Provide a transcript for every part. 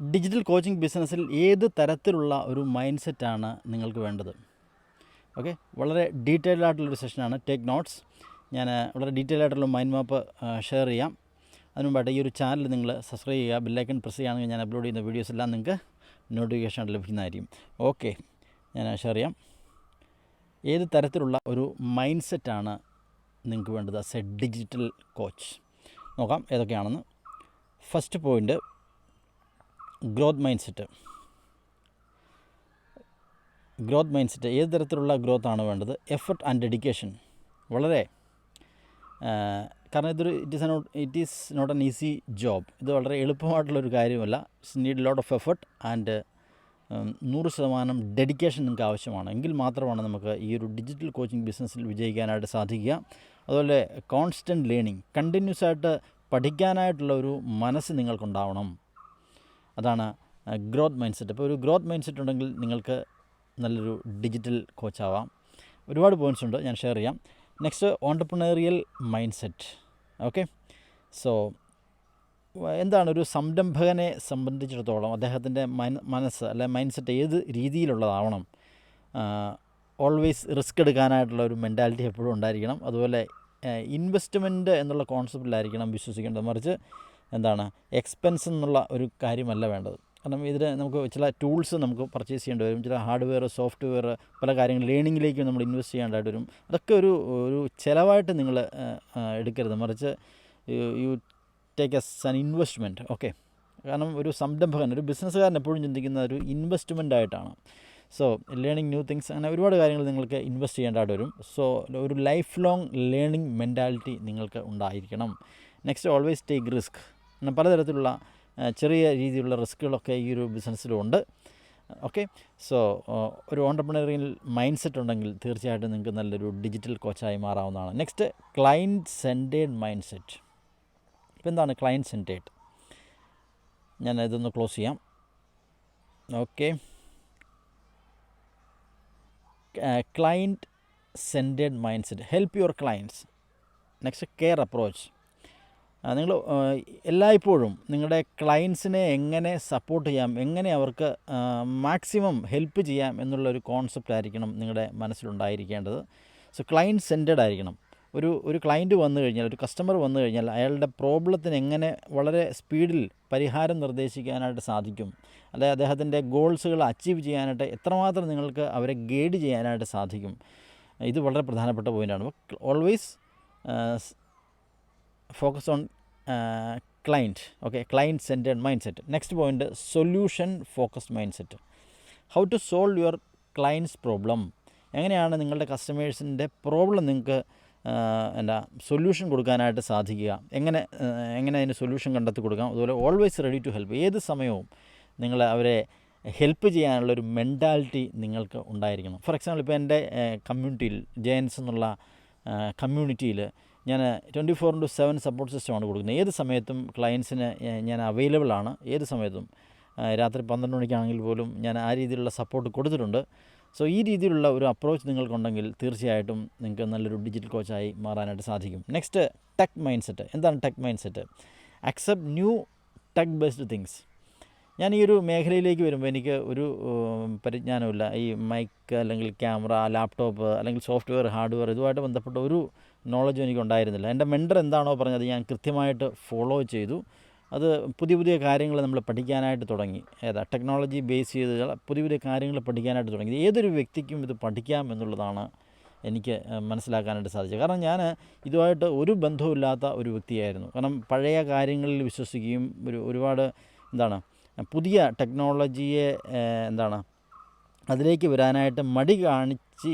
Digital coaching ബിസിനസ്സിൽ ഏത് തരത്തിലുള്ള ഒരു മൈൻഡ് സെറ്റാണ് നിങ്ങൾക്ക് വേണ്ടത്? ഓക്കെ വളരെ ഡീറ്റെയിൽഡ് ആയിട്ടുള്ളൊരു സെഷനാണ്. Take notes. ഞാൻ വളരെ ഡീറ്റെയിൽ ആയിട്ടുള്ള മൈൻഡ് മാപ്പ് ഷെയർ ചെയ്യാം. അതിന് മുമ്പായിട്ട് ഈ ഒരു ചാനൽ നിങ്ങൾ സബ്സ്ക്രൈബ് ചെയ്യുക ബെല്ലൈക്കൺ പ്രസ് ചെയ്യുകയാണെങ്കിൽ ഞാൻ അപ്ലോഡ് ചെയ്യുന്ന വീഡിയോസ് എല്ലാം നിങ്ങൾക്ക് നോട്ടിഫിക്കേഷൻ ലഭിക്കുന്നതായിരിക്കും. ഓക്കെ ഞാൻ ഷെയർ ചെയ്യാം. ഏത് തരത്തിലുള്ള ഒരു മൈൻഡ് സെറ്റാണ് നിങ്ങൾക്ക് വേണ്ടത്? A digital coach. നോക്കാം ഏതൊക്കെയാണെന്ന്. First point growth mind set. Growth mind set ഏത് തരത്തിലുള്ള ഗ്രോത്ത് ആണ് വേണ്ടത്? Effort and dedication. വളരെ കാരണം ഇതൊരു it is not it is not an easy job ഇത് വളരെ എളുപ്പമായിട്ടുള്ളൊരു കാര്യമല്ല. Need lot of effort and നൂറ് ശതമാനം ഡെഡിക്കേഷൻ നിങ്ങൾക്ക് ആവശ്യമാണ്. എങ്കിൽ മാത്രമാണ് നമുക്ക് ഈ ഒരു ഡിജിറ്റൽ കോച്ചിങ് ബിസിനസ്സിൽ വിജയിക്കാനായിട്ട് സാധിക്കുക. അതുപോലെ കോൺസ്റ്റന്റ് ലേണിംഗ് കണ്ടിന്യൂസ് ആയിട്ട് പഠിക്കാനായിട്ടുള്ള ഒരു മനസ്സ് നിങ്ങൾക്കുണ്ടാവണം. അതാണ് ഗ്രോത്ത് മൈൻഡ് സെറ്റ് അപ്പോൾ ഒരു ഗ്രോത്ത് മൈൻഡ് സെറ്റ് ഉണ്ടെങ്കിൽ നിങ്ങൾക്ക് നല്ലൊരു ഡിജിറ്റൽ കോച്ചാവാം ഒരുപാട് പോയിന്റ്സ് ഉണ്ട് ഞാൻ ഷെയർ ചെയ്യാം. Next entrepreneurial mind set okay so എന്താണ് ഒരു സംരംഭകനെ സംബന്ധിച്ചിടത്തോളം അദ്ദേഹത്തിന്റെ മന മനസ്സ് അല്ലെ മൈൻഡ് സെറ്റ് ഏത് രീതിയിലുള്ളതാവണം? ഓൾവേസ് റിസ്ക് എടുക്കാനായിട്ടുള്ള ഒരു മെന്റാലിറ്റി എപ്പോഴും ഉണ്ടായിരിക്കണം. അതുപോലെ ഇൻവെസ്റ്റ്മെന്റ് എന്നുള്ള കോൺസെപ്റ്റിലായിരിക്കണം വിശ്വസിക്കേണ്ടത്. മറിച്ച് എന്താണ് എക്സ്പെൻസ് എന്നുള്ള ഒരു കാര്യമല്ല വേണ്ടത്. കാരണം ഇതിന് നമുക്ക് ചില ടൂൾസ് നമുക്ക് പർച്ചേസ് ചെയ്യേണ്ടി വരും. ചില ഹാർഡ്വെയർ സോഫ്റ്റ്വെയർ പല കാര്യങ്ങൾ ലേണിങ്ങിലേക്ക് നമ്മൾ ഇൻവെസ്റ്റ് ചെയ്യേണ്ടതായിട്ട് വരും. അതൊക്കെ ഒരു ഒരു ചിലവായിട്ട് നിങ്ങൾ എടുക്കരുത്. മറിച്ച് you take as an investment okay കാരണം ഒരു സംരംഭകൻ ഒരു ബിസിനസ്സുകാരൻ എപ്പോഴും ചിന്തിക്കുന്ന ഒരു ഇൻവെസ്റ്റ്മെന്റ് ആയിട്ടാണ്. സോ ലേണിംഗ് ന്യൂ തിങ്സ് അങ്ങനെ ഒരുപാട് കാര്യങ്ങൾ നിങ്ങൾക്ക് ഇൻവെസ്റ്റ് ചെയ്യേണ്ടതായിട്ട് വരും. സോ ഒരു ലൈഫ് ലോങ് ലേണിംഗ് മെന്റാലിറ്റി നിങ്ങൾക്ക് ഉണ്ടായിരിക്കണം. നെക്സ്റ്റ് ഓൾവേസ് ടേക്ക് റിസ്ക് പലതരത്തിലുള്ള ചെറിയ രീതിയിലുള്ള റിസ്ക്കുകളൊക്കെ ഈ ഒരു ബിസിനസ്സിലുണ്ട്. ഓക്കെ? സോ ഒരു ഓണ്ടർപ്രണറിയൽ മൈൻഡ് സെറ്റ് ഉണ്ടെങ്കിൽ തീർച്ചയായിട്ടും നിങ്ങൾക്ക് നല്ലൊരു ഡിജിറ്റൽ കോച്ചായി മാറാവുന്നതാണ്. Next client centered mind set ഇപ്പോൾ എന്താണ് ക്ലയന്റ് സെന്റേഡ് ഞാൻ ഇതൊന്ന് ക്ലോസ് ചെയ്യാം. Okay? Client centered mind set help your clients next care approach. നിങ്ങൾ എല്ലായ്പ്പോഴും നിങ്ങളുടെ ക്ലയൻസിനെ എങ്ങനെ സപ്പോർട്ട് ചെയ്യാം എങ്ങനെ അവർക്ക് മാക്സിമം ഹെൽപ്പ് ചെയ്യാം എന്നുള്ളൊരു കോൺസെപ്റ്റ് ആയിരിക്കണം നിങ്ങളുടെ മനസ്സിലുണ്ടായിരിക്കേണ്ടത്. സോ ക്ലയന്റ് സെന്റഡ് ആയിരിക്കണം. ഒരു ഒരു ക്ലയന്റ് വന്നു കഴിഞ്ഞാൽ ഒരു കസ്റ്റമർ വന്നു കഴിഞ്ഞാൽ അയാളുടെ പ്രോബ്ലത്തിന് എങ്ങനെ വളരെ സ്പീഡിൽ പരിഹാരം നിർദ്ദേശിക്കാനായിട്ട് സാധിക്കും അല്ലെ അദ്ദേഹത്തിന്റെ ഗോൾസുകൾ അച്ചീവ് ചെയ്യാനായിട്ട് എത്രമാത്രം നിങ്ങൾക്ക് അവരെ ഗൈഡ് ചെയ്യാനായിട്ട് സാധിക്കും ഇത് വളരെ പ്രധാനപ്പെട്ട പോയിന്റാണ് always focus on client okay client centered mind set next point solution focused mind set how to solve your clients problem എങ്ങനെയാണ് നിങ്ങളുടെ കസ്റ്റമേഴ്സിന്റെ പ്രോബ്ലം നിങ്ങൾക്ക് എന്താ സൊല്യൂഷൻ കൊടുക്കാനായിട്ട് സാധിക്കുക? എങ്ങനെ എങ്ങനെ അതിന് സൊല്യൂഷൻ കണ്ടെത്തി കൊടുക്കാം? അതുപോലെ ഓൾവേസ് റെഡി ടു ഹെൽപ്പ് ഏത് സമയവും നിങ്ങൾ അവരെ ഹെൽപ്പ് ചെയ്യാനുള്ളൊരു മെന്റാലിറ്റി നിങ്ങൾക്ക് ഉണ്ടായിരിക്കണം. ഫോർ എക്സാമ്പിൾ ഇപ്പോൾ എന്റെ കമ്മ്യൂണിറ്റിയിൽ ജയൻസ് എന്നുള്ള കമ്മ്യൂണിറ്റിയിൽ ഞാൻ twenty four into seven support സിസ്റ്റമാണ് കൊടുക്കുന്നത്. ഏത് സമയത്തും ക്ലയൻസിന് ഞാൻ അവൈലബിൾ ആണ്. ഏത് സമയത്തും രാത്രി പന്ത്രണ്ട് മണിക്കാണെങ്കിൽ പോലും ഞാൻ ആ രീതിയിലുള്ള സപ്പോർട്ട് കൊടുത്തിട്ടുണ്ട്. സോ ഈ രീതിയിലുള്ള ഒരു അപ്രോച്ച് നിങ്ങൾക്കുണ്ടെങ്കിൽ തീർച്ചയായിട്ടും നിങ്ങൾക്ക് നല്ലൊരു ഡിജിറ്റൽ കോച്ചായി മാറാനായിട്ട് സാധിക്കും. നെക്സ്റ്റ് ടെക് മൈൻഡ് സെറ്റ് എന്താണ് tech mind set accept new tech based things ഞാൻ ഈ ഒരു മേഖലയിലേക്ക് വരുമ്പോൾ എനിക്ക് ഒരു പരിജ്ഞാനമില്ല. ഈ മൈക്ക് അല്ലെങ്കിൽ ക്യാമറ ലാപ്ടോപ്പ് അല്ലെങ്കിൽ സോഫ്റ്റ്വെയർ ഹാർഡ്വെയർ ഇതുമായിട്ട് ബന്ധപ്പെട്ട ഒരു നോളജും എനിക്ക് ഉണ്ടായിരുന്നില്ല എന്റെ മെൻഡർ എന്താണോ പറഞ്ഞത് ഞാൻ കൃത്യമായിട്ട് ഫോളോ ചെയ്തു. അത് പുതിയ പുതിയ കാര്യങ്ങൾ നമ്മൾ പഠിക്കാനായിട്ട് തുടങ്ങി. ഏതാ ടെക്നോളജി ബേസ് ചെയ്ത് പുതിയ പുതിയ കാര്യങ്ങൾ പഠിക്കാനായിട്ട് തുടങ്ങി. ഏതൊരു വ്യക്തിക്കും ഇത് പഠിക്കാം എന്നുള്ളതാണ് എനിക്ക് മനസ്സിലാക്കാനായിട്ട് സാധിച്ചത്. കാരണം ഞാൻ ഇതുമായിട്ട് ഒരു ബന്ധവുമില്ലാത്ത ഒരു വ്യക്തിയായിരുന്നു. കാരണം പഴയ കാര്യങ്ങളിൽ വിശ്വസിക്കുകയും ഒരു ഒരുപാട് എന്താണ് പുതിയ ടെക്നോളജിയെ എന്താണ് അതിലേക്ക് വരാനായിട്ട് മടി കാണിച്ച്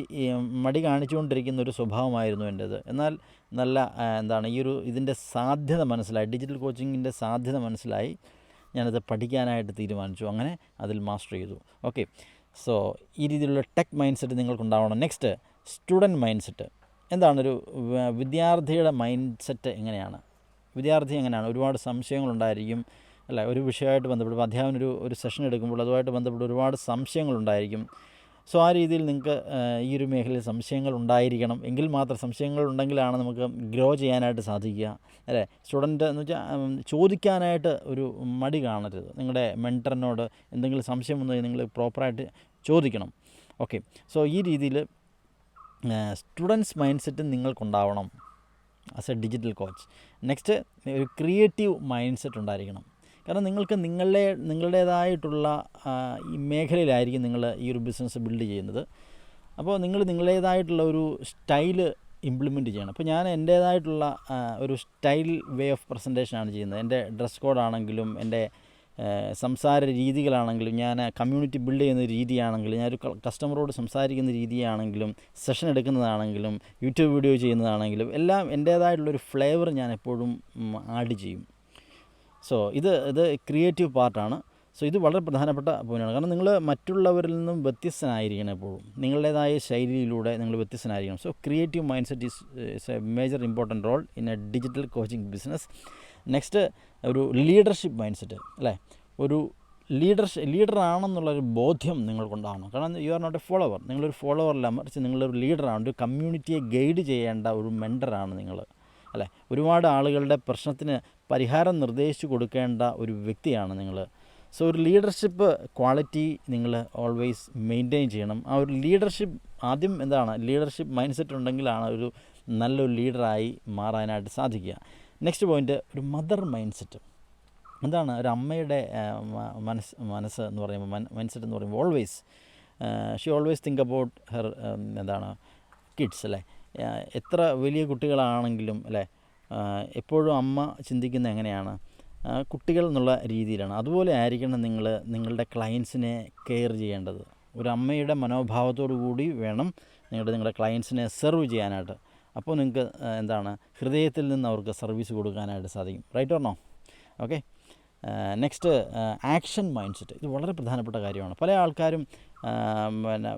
മടി കാണിച്ചുകൊണ്ടിരിക്കുന്ന ഒരു സ്വഭാവമായിരുന്നു എന്റേത്. എന്നാൽ നല്ല എന്താണ് ഈ ഒരു ഇതിന്റെ സാധ്യത മനസ്സിലായി. ഡിജിറ്റൽ കോച്ചിങ്ങിന്റെ സാധ്യത മനസ്സിലായി. ഞാനത് പഠിക്കാനായിട്ട് തീരുമാനിച്ചു. അങ്ങനെ അതിൽ മാസ്റ്റർ ചെയ്തു. ഓക്കെ. സോ ഈ രീതിയിലുള്ള ടെക് മൈൻഡ് സെറ്റ് നിങ്ങൾക്കുണ്ടാവണം. നെക്സ്റ്റ് സ്റ്റുഡന്റ് മൈൻഡ് സെറ്റ് എന്താണൊരു വിദ്യാർത്ഥിയുടെ മൈൻഡ് സെറ്റ് എങ്ങനെയാണ്? വിദ്യാർത്ഥി എങ്ങനെയാണ്? ഒരുപാട് സംശയങ്ങളുണ്ടായിരിക്കും. അല്ല ഒരു വിഷയമായിട്ട് ബന്ധപ്പെട്ട് അധ്യാപന ഒരു ഒരു സെഷൻ എടുക്കുമ്പോൾ അതുമായിട്ട് ബന്ധപ്പെട്ട് ഒരുപാട് സംശയങ്ങളുണ്ടായിരിക്കും. സോ ആ രീതിയിൽ നിങ്ങൾക്ക് ഈ ഒരു മേഖലയിൽ സംശയങ്ങൾ ഉണ്ടായിരിക്കണം. എങ്കിൽ മാത്രം സംശയങ്ങൾ ഉണ്ടെങ്കിലാണ് നമുക്ക് ഗ്രോ ചെയ്യാനായിട്ട് സാധിക്കുക. അല്ലേ? സ്റ്റുഡന്റ് എന്ന് വെച്ചാൽ ചോദിക്കാനായിട്ട് ഒരു മടി കാണരുത്. നിങ്ങളുടെ മെന്ററിനോട് എന്തെങ്കിലും സംശയം വന്നു നിങ്ങൾ പ്രോപ്പറായിട്ട് ചോദിക്കണം. ഓക്കെ സോ ഈ രീതിയിൽ students mind set നിങ്ങൾക്കുണ്ടാവണം as a digital coach next ഒരു ക്രിയേറ്റീവ് മൈൻഡ് സെറ്റ് ഉണ്ടായിരിക്കണം. കാരണം നിങ്ങൾക്ക് നിങ്ങളുടെ നിങ്ങളുടേതായിട്ടുള്ള ഈ മേഖലയിലായിരിക്കും നിങ്ങൾ ഈ ഒരു ബിസിനസ് ബിൽഡ് ചെയ്യുന്നത്. അപ്പോൾ നിങ്ങൾ നിങ്ങളുടേതായിട്ടുള്ള ഒരു സ്റ്റൈൽ ഇംപ്ലിമെന്റ് ചെയ്യണം. അപ്പോൾ ഞാൻ എന്റേതായിട്ടുള്ള ഒരു സ്റ്റൈൽ വേ ഓഫ് പ്രസന്റേഷനാണ് ചെയ്യുന്നത്. എന്റെ ഡ്രസ് കോഡാണെങ്കിലും എന്റെ സംസാര രീതികളാണെങ്കിലും ഞാൻ കമ്മ്യൂണിറ്റി ബിൽഡ് ചെയ്യുന്ന രീതിയാണെങ്കിലും ഞാനൊരു കസ്റ്റമറോട് സംസാരിക്കുന്ന രീതിയാണെങ്കിലും സെഷൻ എടുക്കുന്നതാണെങ്കിലും യൂട്യൂബ് വീഡിയോ ചെയ്യുന്നതാണെങ്കിലും എല്ലാം എന്റേതായിട്ടുള്ളൊരു ഫ്ലേവർ ഞാൻ എപ്പോഴും ആഡ് ചെയ്യും. സോ ഇത് ഇത് ക്രിയേറ്റീവ് പാർട്ടാണ് സോ ഇത് വളരെ പ്രധാനപ്പെട്ട പോയിന്റാണ് കാരണം നിങ്ങൾ മറ്റുള്ളവരിൽ നിന്നും വ്യത്യസ്തനായിരിക്കണം എപ്പോഴും നിങ്ങളുടേതായ ശൈലിയിലൂടെ നിങ്ങൾ വ്യത്യസ്തനായിരിക്കണം. So creative mind set is is a major important role in a digital coaching business next ഒരു ലീഡർഷിപ്പ് മൈൻഡ് സെറ്റ് അല്ലേ? ഒരു ലീഡർ ലീഡറാണെന്നുള്ളൊരു ബോധ്യം നിങ്ങൾക്കുണ്ടാകണം കാരണം you are not a follower നിങ്ങളൊരു ഫോളോവറല്ല മറിച്ച് നിങ്ങളൊരു ലീഡറാണ് ഒരു കമ്മ്യൂണിറ്റിയെ ഗൈഡ് ചെയ്യേണ്ട ഒരു മെൻഡറാണ് നിങ്ങൾ അല്ലേ? ഒരുപാട് ആളുകളുടെ പ്രശ്നത്തിന് പരിഹാരം നിർദ്ദേശിച്ചു കൊടുക്കേണ്ട ഒരു വ്യക്തിയാണ് നിങ്ങൾ. സോ ഒരു ലീഡർഷിപ്പ് ക്വാളിറ്റി നിങ്ങൾ ഓൾവേസ് മെയിന്റെയിൻ ചെയ്യണം. ആ ഒരു ലീഡർഷിപ്പ് ആദ്യം എന്താണ്? ലീഡർഷിപ്പ് മൈൻഡ് സെറ്റ് ഉണ്ടെങ്കിലാണ് ഒരു നല്ലൊരു ലീഡറായി മാറാനായിട്ട് സാധിക്കുക. നെക്സ്റ്റ് പോയിന്റ് ഒരു മദർ മൈൻഡ് സെറ്റ് എന്താണ്? ഒരു അമ്മയുടെ മനസ്സ് മനസ്സ് എന്ന് പറയുമ്പോൾ മൈൻഡ് സെറ്റ് എന്ന് പറയുമ്പോൾ always she always think about her എന്താണ്? കിഡ്സ് അല്ലേ? എത്ര വലിയ കുട്ടികളാണെങ്കിലും അല്ലേ? എപ്പോഴും അമ്മ ചിന്തിക്കുന്നത് എങ്ങനെയാണ്? കുട്ടികൾ എന്നുള്ള രീതിയിലാണ്. അതുപോലെ ആയിരിക്കണം നിങ്ങൾ നിങ്ങളുടെ ക്ലയൻസിനെ കെയർ ചെയ്യേണ്ടത്. ഒരു അമ്മയുടെ മനോഭാവത്തോടു കൂടി വേണം നിങ്ങളുടെ നിങ്ങളുടെ ക്ലയൻസിനെ സെർവ് ചെയ്യാനായിട്ട്. അപ്പോൾ നിങ്ങൾക്ക് എന്താണ് ഹൃദയത്തിൽ നിന്ന് അവർക്ക് സർവീസ് കൊടുക്കാനായിട്ട് സാധിക്കും. Right or no okay next action mind set ഇത് വളരെ പ്രധാനപ്പെട്ട കാര്യമാണ്. പല ആൾക്കാരും പിന്നെ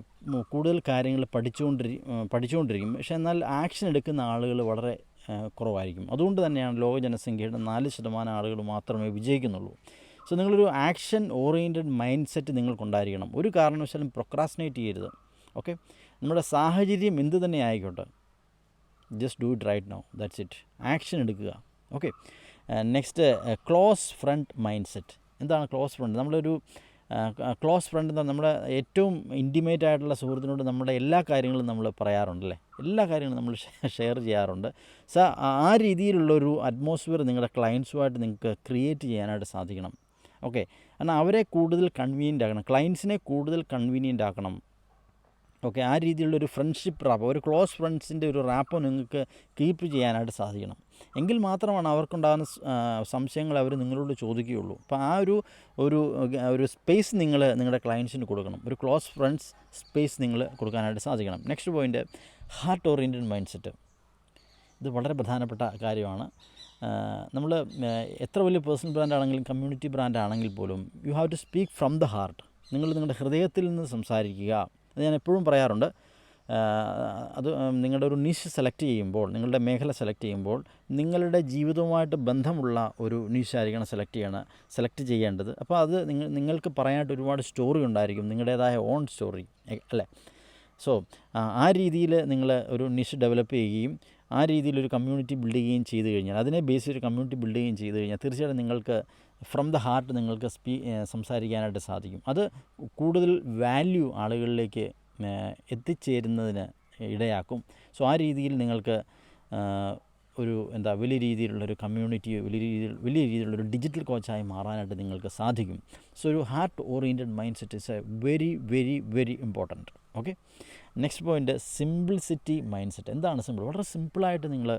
കൂടുതൽ കാര്യങ്ങൾ പഠിച്ചുകൊണ്ടിരി പഠിച്ചുകൊണ്ടിരിക്കും. പക്ഷേ എന്നാൽ ആക്ഷൻ എടുക്കുന്ന ആളുകൾ വളരെ കുറവായിരിക്കും. അതുകൊണ്ട് തന്നെയാണ് ലോക ജനസംഖ്യയുടെ നാല് ശതമാനം ആളുകൾ മാത്രമേ വിജയിക്കുന്നുള്ളൂ. സോ നിങ്ങളൊരു ആക്ഷൻ ഓറിയന്റഡ് മൈൻഡ് സെറ്റ് നിങ്ങൾക്കുണ്ടായിരിക്കണം. ഒരു കാരണവശാലും പ്രൊക്രാസിനേറ്റ് ചെയ്യരുത്. ഓക്കെ നമ്മുടെ സാഹചര്യം എന്ത് തന്നെ ആയിക്കോട്ടെ. Just do it right no that's it action എടുക്കുക. Okay next close friend mind set എന്താണ് ക്ലോസ് ഫ്രണ്ട് നമ്മളൊരു ക്ലോസ് ഫ്രണ്ട് എന്ന് നമ്മുടെ ഏറ്റവും ഇന്റിമേറ്റ് ആയിട്ടുള്ള സുഹൃത്തിനോട് നമ്മുടെ എല്ലാ കാര്യങ്ങളും നമ്മൾ പറയാറുണ്ടല്ലേ? എല്ലാ കാര്യങ്ങളും നമ്മൾ ഷെയർ ചെയ്യാറുണ്ട്. സ ആ രീതിയിലുള്ളൊരു അറ്റ്മോസ്ഫിയർ നിങ്ങളുടെ ക്ലയൻസുമായിട്ട് നിങ്ങൾക്ക് ക്രിയേറ്റ് ചെയ്യാനായിട്ട് സാധിക്കണം. ഓക്കെ കാരണം അവരെ കൂടുതൽ കൺവീനിയന്റ് ആക്കണം. ക്ലയൻസിനെ കൂടുതൽ കൺവീനിയന്റ് ആക്കണം. ഓക്കെ ആ രീതിയിലുള്ളൊരു ഫ്രണ്ട്ഷിപ്പ് റാപ്പ് ഒരു ക്ലോസ് ഫ്രണ്ട്സിന്റെ ഒരു റാപ്പ് നിങ്ങൾക്ക് കീപ്പ് ചെയ്യാനായിട്ട് സാധിക്കണം. എങ്കിൽ മാത്രമാണ് അവർക്കുണ്ടാകുന്ന സംശയങ്ങൾ അവർ നിങ്ങളോട് ചോദിക്കുകയുള്ളൂ. അപ്പോൾ ആ ഒരു ഒരു ഒരു സ്പേസ് നിങ്ങൾ നിങ്ങളുടെ ക്ലയൻസിന് കൊടുക്കണം. ഒരു ക്ലോസ് ഫ്രണ്ട്സ് സ്പേസ് നിങ്ങൾ കൊടുക്കാനായിട്ട് സാധിക്കണം. Next point heart oriented mind set ഇത് വളരെ പ്രധാനപ്പെട്ട കാര്യമാണ്. നമ്മൾ എത്ര വലിയ പേഴ്സണൽ ബ്രാൻഡ് ആണെങ്കിലും കമ്മ്യൂണിറ്റി ബ്രാൻഡ് ആണെങ്കിൽ പോലും you have to speak from the heart നിങ്ങൾ നിങ്ങളുടെ ഹൃദയത്തിൽ നിന്ന് സംസാരിക്കുക. അത് ഞാൻ എപ്പോഴും പറയാറുണ്ട്. അത് നിങ്ങളുടെ ഒരു നിഷ് സെലക്ട് ചെയ്യുമ്പോൾ നിങ്ങളുടെ മേഖല സെലക്ട് ചെയ്യുമ്പോൾ നിങ്ങളുടെ ജീവിതവുമായിട്ട് ബന്ധമുള്ള ഒരു നിഷായിരിക്കണം സെലക്ട് ചെയ്യണം സെലക്ട് ചെയ്യേണ്ടത്. അപ്പോൾ അത് നിങ്ങൾ നിങ്ങൾക്ക് പറയാനായിട്ട് ഒരുപാട് സ്റ്റോറി ഉണ്ടായിരിക്കും നിങ്ങളുടേതായ ഓൺ സ്റ്റോറി അല്ലേ? സോ ആ രീതിയിൽ നിങ്ങൾ ഒരു നിഷ് ഡെവലപ്പ് ചെയ്യുകയും ആ രീതിയിൽ ഒരു കമ്മ്യൂണിറ്റി ബിൽഡ് ചെയ്യുകയും ചെയ്തു കഴിഞ്ഞാൽ അതിനെ ബേസ് ചെയ്ത് കമ്മ്യൂണിറ്റി ബിൽഡ് ചെയ്യുകയും ചെയ്തു കഴിഞ്ഞാൽ തീർച്ചയായിട്ടും നിങ്ങൾക്ക് ഫ്രം ദ ഹാർട്ട് നിങ്ങൾക്ക് സ്പീ സംസാരിക്കാനായിട്ട് സാധിക്കും. അത് കൂടുതൽ വാല്യൂ ആളുകളിലേക്ക് എത്തിച്ചേരുന്നതിന് ഇടയാക്കും. സോ ആ രീതിയിൽ നിങ്ങൾക്ക് ഒരു എന്താ വലിയ രീതിയിലുള്ളൊരു കമ്മ്യൂണിറ്റി വലിയ രീതിയിൽ വലിയ രീതിയിലുള്ളൊരു ഡിജിറ്റൽ കോച്ചായി മാറാനായിട്ട് നിങ്ങൾക്ക് സാധിക്കും. സോ ഒരു heart oriented mind set is a very very very important okay next point simplicity mind set എന്താണ് സിമ്പിൾ വളരെ സിമ്പിളായിട്ട് നിങ്ങൾ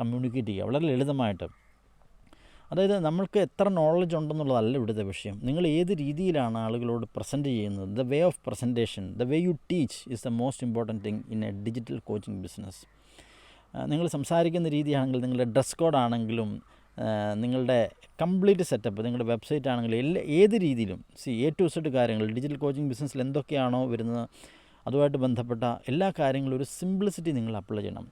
കമ്മ്യൂണിക്കേറ്റ് ചെയ്യുക. വളരെ ലളിതമായിട്ട് അതായത് നമ്മൾക്ക് എത്ര നോളജ് ഉണ്ടെന്നുള്ളതല്ല ഇവിടുത്തെ വിഷയം. നിങ്ങൾ ഏത് രീതിയിലാണ് ആളുകളോട് പ്രസന്റ് ചെയ്യുന്നത്? The way of presentation the way you teach is the most important thing in a digital coaching business നിങ്ങൾ സംസാരിക്കുന്ന രീതിയാണെങ്കിൽ നിങ്ങളുടെ ഡ്രസ് കോഡ് ആണെങ്കിലും നിങ്ങളുടെ കംപ്ലീറ്റ് സെറ്റപ്പ് നിങ്ങളുടെ വെബ്സൈറ്റ് ആണെങ്കിലും എല്ലാ ഏത് രീതിയിലും സി എ ടു സെഡ് കാര്യങ്ങൾ ഡിജിറ്റൽ കോച്ചിങ് ബിസിനസ്സിൽ എന്തൊക്കെയാണോ വരുന്നത് അതുമായിട്ട് ബന്ധപ്പെട്ട എല്ലാ കാര്യങ്ങളും ഒരു സിംപ്ലിസിറ്റി നിങ്ങൾ അപ്ലൈ ചെയ്യണം.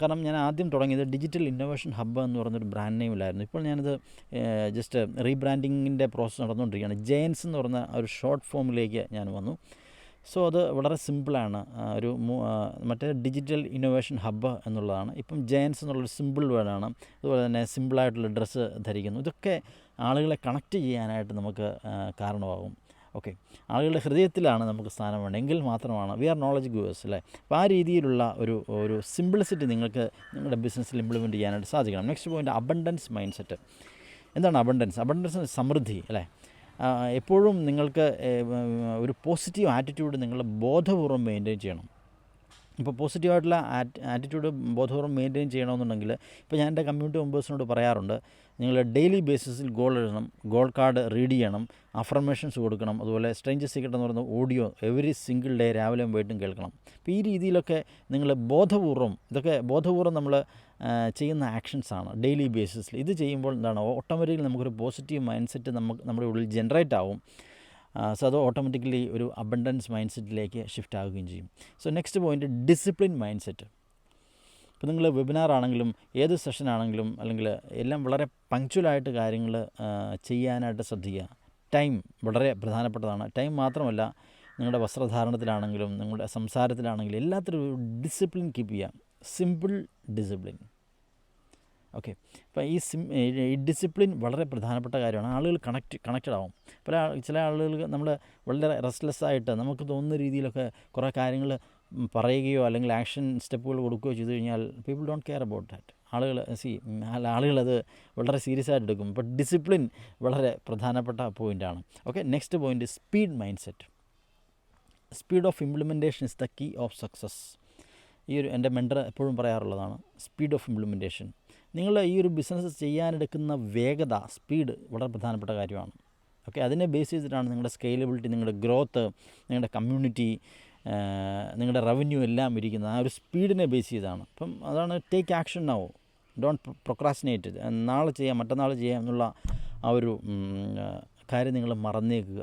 കാരണം ഞാൻ ആദ്യം തുടങ്ങിയത് ഡിജിറ്റൽ ഇന്നോവേഷൻ ഹബ്ബ് എന്ന് പറഞ്ഞൊരു ബ്രാൻഡ് നെയിമിലായിരുന്നു ഇപ്പോൾ ഞാനത് ജസ്റ്റ് റീബ്രാൻഡിങ്ങിന്റെ പ്രോസസ്സ് നടന്നുകൊണ്ടിരിക്കുകയാണ്. ജെയിൻസ് എന്ന് പറഞ്ഞ ഒരു ഷോർട്ട് ഫോമിലേക്ക് ഞാൻ വന്നു. സോ അത് വളരെ സിമ്പിളാണ് ഒരു മറ്റേ ഡിജിറ്റൽ ഇന്നോവേഷൻ ഹബ്ബ് എന്നുള്ളതാണ്. ഇപ്പം ജയൻസ് എന്നുള്ളൊരു സിമ്പിൾ വേർഡാണ് അതുപോലെ തന്നെ സിമ്പിളായിട്ടുള്ള ഡ്രസ്സ് ധരിക്കുന്നു. ഇതൊക്കെ ആളുകളെ കണക്റ്റ് ചെയ്യാനായിട്ട് നമുക്ക് കാരണമാകും. ഓക്കെ ആളുകളുടെ ഹൃദയത്തിലാണ് നമുക്ക് സ്ഥാനം എങ്കിൽ മാത്രമാണ് വി ആർ നോളജ് ഗ്യൂവേഴ്സ് അല്ലേ? അപ്പോൾ ആ രീതിയിലുള്ള ഒരു ഒരു സിംപ്ലിസിറ്റി നിങ്ങൾക്ക് നിങ്ങളുടെ ബിസിനസ്സിൽ ഇംപ്ലിമെന്റ് ചെയ്യാനായിട്ട് സാധിക്കണം. Next point abundance mind set എന്താണ് അബണ്ടൻസ് അബണ്ടൻസ് സമൃദ്ധി അല്ലേ? എപ്പോഴും നിങ്ങൾക്ക് ഒരു പോസിറ്റീവ് ആറ്റിറ്റ്യൂഡ് നിങ്ങൾ ബോധപൂർവം മെയിന്റെയിൻ ചെയ്യണം. ഇപ്പോൾ പോസിറ്റീവായിട്ടുള്ള ആറ്റിറ്റ്യൂഡ് ബോധപൂർവം മെയിന്റെയിൻ ചെയ്യണമെന്നുണ്ടെങ്കിൽ ഇപ്പോൾ ഞാൻ എന്റെ കമ്മ്യൂണിറ്റി മെമ്പേഴ്സിനോട് പറയാറുണ്ട് നിങ്ങൾ ഡെയിലി ബേസിസിൽ ഗോൾ എഴുതണം ഗോൾ കാർഡ് റീഡ് ചെയ്യണം അഫർമേഷൻസ് കൊടുക്കണം അതുപോലെ സ്ട്രേഞ്ച് സീക്രട്ട് എന്ന് പറയുന്ന ഓഡിയോ എവറി സിംഗിൾ ഡേ രാവിലെ വൈകിട്ടും കേൾക്കണം. അപ്പോൾ ഈ രീതിയിലൊക്കെ നിങ്ങൾ ബോധപൂർവം ഇതൊക്കെ ബോധപൂർവം നമ്മൾ ചെയ്യുന്ന ആക്ഷൻസാണ് ഡെയിലി ബേസിസിൽ. ഇത് ചെയ്യുമ്പോൾ എന്താണ് ഓട്ടോമാറ്റിക്കലി നമുക്കൊരു പോസിറ്റീവ് മൈൻഡ് സെറ്റ് നമുക്ക് നമ്മുടെ ഉള്ളിൽ ജനറേറ്റ് ആവും. സോ അത് ഓട്ടോമാറ്റിക്കലി ഒരു അബണ്ടൻസ് മൈൻഡ് സെറ്റിലേക്ക് ഷിഫ്റ്റ് ആവുകയും ചെയ്യും. So next point discipline mind set ഇപ്പോൾ നിങ്ങൾ വെബിനാർ ആണെങ്കിലും ഏത് സെഷൻ ആണെങ്കിലും അല്ലെങ്കിൽ എല്ലാം വളരെ പങ്ക്ച്വലായിട്ട് കാര്യങ്ങൾ ചെയ്യാനായിട്ട് ശ്രദ്ധിക്കുക. ടൈം വളരെ പ്രധാനപ്പെട്ടതാണ്. ടൈം മാത്രമല്ല നിങ്ങളുടെ വസ്ത്രധാരണത്തിലാണെങ്കിലും നിങ്ങളുടെ സംസാരത്തിലാണെങ്കിലും എല്ലാത്തിലും ഡിസിപ്ലിൻ കീപ്പ് ചെയ്യുക. സിമ്പിൾ ഡിസിപ്ലിൻ ഓക്കെ അപ്പോൾ ഈ സിം ഈ ഡിസിപ്ലിൻ വളരെ പ്രധാനപ്പെട്ട കാര്യമാണ്. ആളുകൾ കണക്റ്റ് കണക്റ്റഡ് ആവും. പല ചില ആളുകൾ നമ്മൾ വളരെ റെസ്റ്റ്ലെസ് ആയിട്ട് നമുക്ക് തോന്നുന്ന രീതിയിലൊക്കെ കുറേ കാര്യങ്ങൾ പറയുകയോ അല്ലെങ്കിൽ ആക്ഷൻ സ്റ്റെപ്പുകൾ കൊടുക്കുകയോ ചെയ്തു കഴിഞ്ഞാൽ people don't care about that ആളുകൾ സി ആളുകളത് വളരെ സീരിയസ് ആയിട്ട് എടുക്കും. ബട്ട് ഡിസിപ്ലിൻ വളരെ പ്രധാനപ്പെട്ട പോയിന്റാണ് okay next point speed mind set speed of implementation is the key of success ഈ ഒരു എന്റെ മെൻഡർ എപ്പോഴും പറയാറുള്ളതാണ് സ്പീഡ് ഓഫ് ഇംപ്ലിമെന്റേഷൻ നിങ്ങൾ ഈ ഒരു ബിസിനസ് ചെയ്യാനെടുക്കുന്ന വേഗത സ്പീഡ് വളരെ പ്രധാനപ്പെട്ട കാര്യമാണ്. ഓക്കെ അതിനെ ബേസ് ചെയ്തിട്ടാണ് നിങ്ങളുടെ സ്കെയിലബിലിറ്റി നിങ്ങളുടെ ഗ്രോത്ത് നിങ്ങളുടെ കമ്മ്യൂണിറ്റി നിങ്ങളുടെ റവന്യൂ എല്ലാം ഇരിക്കുന്നത് ആ ഒരു സ്പീഡിനെ ബേസ് ചെയ്താണ്. അപ്പം അതാണ് take action now don't procrastinate നാളെ ചെയ്യാം മറ്റന്നാൾ ചെയ്യാം എന്നുള്ള ആ ഒരു കാര്യം നിങ്ങൾ മറന്നേക്കുക.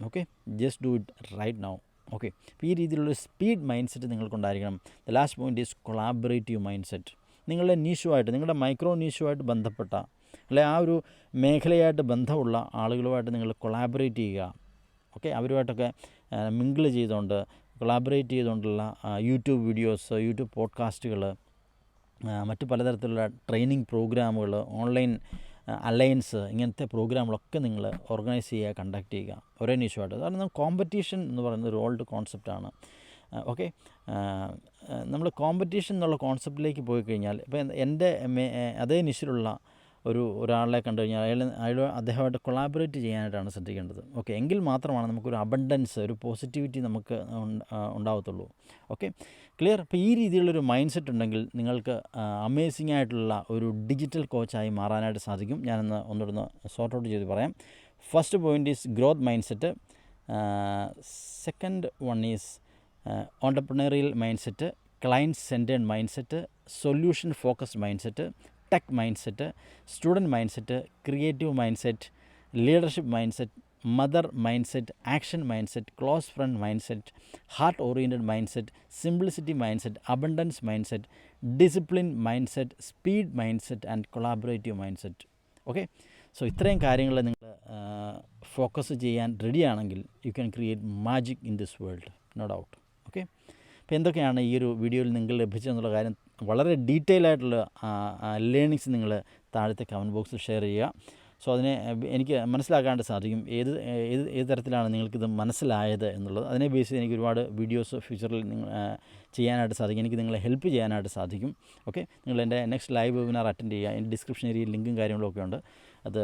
Okay just do it right now okay അപ്പോൾ ഈ രീതിയിലുള്ള speed mind set നിങ്ങൾക്കുണ്ടായിരിക്കണം. The last point is collaborative mind set നിങ്ങളുടെ നീഷുമായിട്ട് നിങ്ങളുടെ മൈക്രോ നീഷുമായിട്ട് ബന്ധപ്പെട്ട അല്ലെ ആ ഒരു മേഖലയായിട്ട് ബന്ധമുള്ള ആളുകളുമായിട്ട് നിങ്ങൾ കൊളാബറേറ്റ് ചെയ്യുക. ഓക്കെ അവരുമായിട്ടൊക്കെ മിങ്കിൾ ചെയ്തുകൊണ്ട് കൊളാബറേറ്റ് ചെയ്തുകൊണ്ടുള്ള യൂട്യൂബ് വീഡിയോസ് യൂട്യൂബ് പോഡ്കാസ്റ്റുകൾ മറ്റു പലതരത്തിലുള്ള ട്രെയിനിങ് പ്രോഗ്രാമുകൾ ഓൺലൈൻ അലയൻസ് ഇങ്ങനത്തെ പ്രോഗ്രാമുകളൊക്കെ നിങ്ങൾ ഓർഗനൈസ് ചെയ്യുക കണ്ടക്ട് ചെയ്യുക. ഒരേ നിമിഷമായിട്ട്. കാരണം കോമ്പറ്റീഷൻ എന്ന് പറയുന്ന ഒരു ഓൾഡ് കോൺസെപ്റ്റാണ് ഓക്കെ നമ്മൾ കോമ്പറ്റീഷൻ എന്നുള്ള കോൺസെപ്റ്റിലേക്ക് പോയി കഴിഞ്ഞാൽ ഇപ്പോൾ എന്റെ അതേ നിശയിലുള്ള ഒരു ഒരാളെ കണ്ടു കഴിഞ്ഞാൽ അയാൾ അയാൾ അദ്ദേഹമായിട്ട് കൊളാബറേറ്റ് ചെയ്യാനായിട്ടാണ് ശ്രദ്ധിക്കേണ്ടത്. ഓക്കെ എങ്കിൽ മാത്രമാണ് നമുക്കൊരു അബണ്ടൻസ് ഒരു പോസിറ്റിവിറ്റി നമുക്ക് ഉണ്ടാവത്തുള്ളൂ. ഓക്കെ ക്ലിയർ അപ്പോൾ ഈ രീതിയിലുള്ളൊരു മൈൻഡ് സെറ്റ് ഉണ്ടെങ്കിൽ നിങ്ങൾക്ക് അമേസിംഗ് ആയിട്ടുള്ള ഒരു ഡിജിറ്റൽ കോച്ചായി മാറാനായിട്ട് സാധിക്കും. ഞാനൊന്ന് ഒന്നിടുന്ന് സോർട്ട് ഔട്ട് ചെയ്ത് പറയാം. First point is growth mind set second one is entrepreneurial mind set client centered mind set solution focused mind set tech mind set student mind set creative mind set leadership mind set mother mind set action mind set close friend mind set heart oriented mind set simplicity mind set abundance mind set discipline mind set speed mind set and collaborative mind set okay so ഇത്രയും കാര്യങ്ങൾ നിങ്ങൾ focus ചെയ്യാൻ റെഡിയാണെങ്കിൽ you can create magic in this world no doubt okay അപ്പോൾ എന്തൊക്കെയാണ് ഈ ഒരു വീഡിയോയിൽ നിങ്ങൾ ലഭിച്ചതെന്നുള്ള കാര്യം വളരെ ഡീറ്റെയിൽ ആയിട്ടുള്ള ലേണിങ്സ് നിങ്ങൾ താഴത്തെ കമന്റ് ബോക്സിൽ ഷെയർ ചെയ്യുക. സോ അതിനെ എനിക്ക് മനസ്സിലാക്കാണ്ട് സാധിക്കും ഏത് ഏത് ഏത് തരത്തിലാണ് നിങ്ങൾക്കിത് മനസ്സിലായത് എന്നുള്ളത്. അതിനെ ബേസ് ചെയ്ത് എനിക്ക് ഒരുപാട് വീഡിയോസ് ഫ്യൂച്ചറിൽ നിങ്ങൾ ചെയ്യാനായിട്ട് സാധിക്കും. എനിക്ക് നിങ്ങളെ ഹെൽപ്പ് ചെയ്യാനായിട്ട് സാധിക്കും. ഓക്കെ നിങ്ങൾ എന്റെ നെക്സ്റ്റ് ലൈവ് വെബിനാർ അറ്റൻഡ് ചെയ്യുക. എന്റെ ഡിസ്ക്രിപ്ഷൻ ഏരിയയിൽ ലിങ്കും കാര്യങ്ങളൊക്കെ ഉണ്ട്. അത്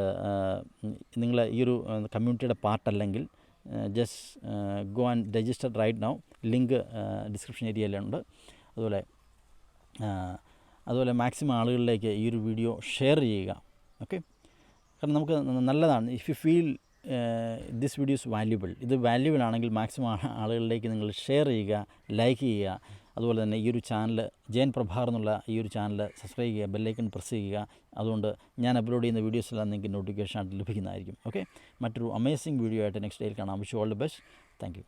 നിങ്ങൾ ഈ ഒരു കമ്മ്യൂണിറ്റിയുടെ പാർട്ടല്ലെങ്കിൽ just go and register right now link description ഏരിയയിലുണ്ട് അതുപോലെ അതുപോലെ മാക്സിമം ആളുകളിലേക്ക് ഈ ഒരു വീഡിയോ ഷെയർ ചെയ്യുക. ഓക്കെ? കാരണം നമുക്ക് നല്ലതാണ്. If you feel this videos valuable ഇത് വാല്യുബിൾ ആണെങ്കിൽ മാക്സിമം ആളുകളിലേക്ക് നിങ്ങൾ ഷെയർ ചെയ്യുക ലൈക്ക് ചെയ്യുക. അതുപോലെ തന്നെ ഈ ഒരു ചാനൽ ജയൻ പ്രഭാർ എന്നുള്ള ഈ ഒരു ചാനൽ സബ്സ്ക്രൈബ് ചെയ്യുക ബെല്ലൈക്കൺ പ്രസ് ചെയ്യുക. അതുകൊണ്ട് ഞാൻ അപ്ലോഡ് ചെയ്യുന്ന വീഡിയോസ് എല്ലാം നിങ്ങൾക്ക് നോട്ടിഫിക്കേഷൻ ആയിട്ട് ലഭിക്കുന്നതായിരിക്കും. ഓക്കെ? മറ്റൊരു അമേസിംഗ് വീഡിയോ ആയിട്ട് നെക്സ്റ്റ് ഡേയിൽ കാണാം. Wish all the best thank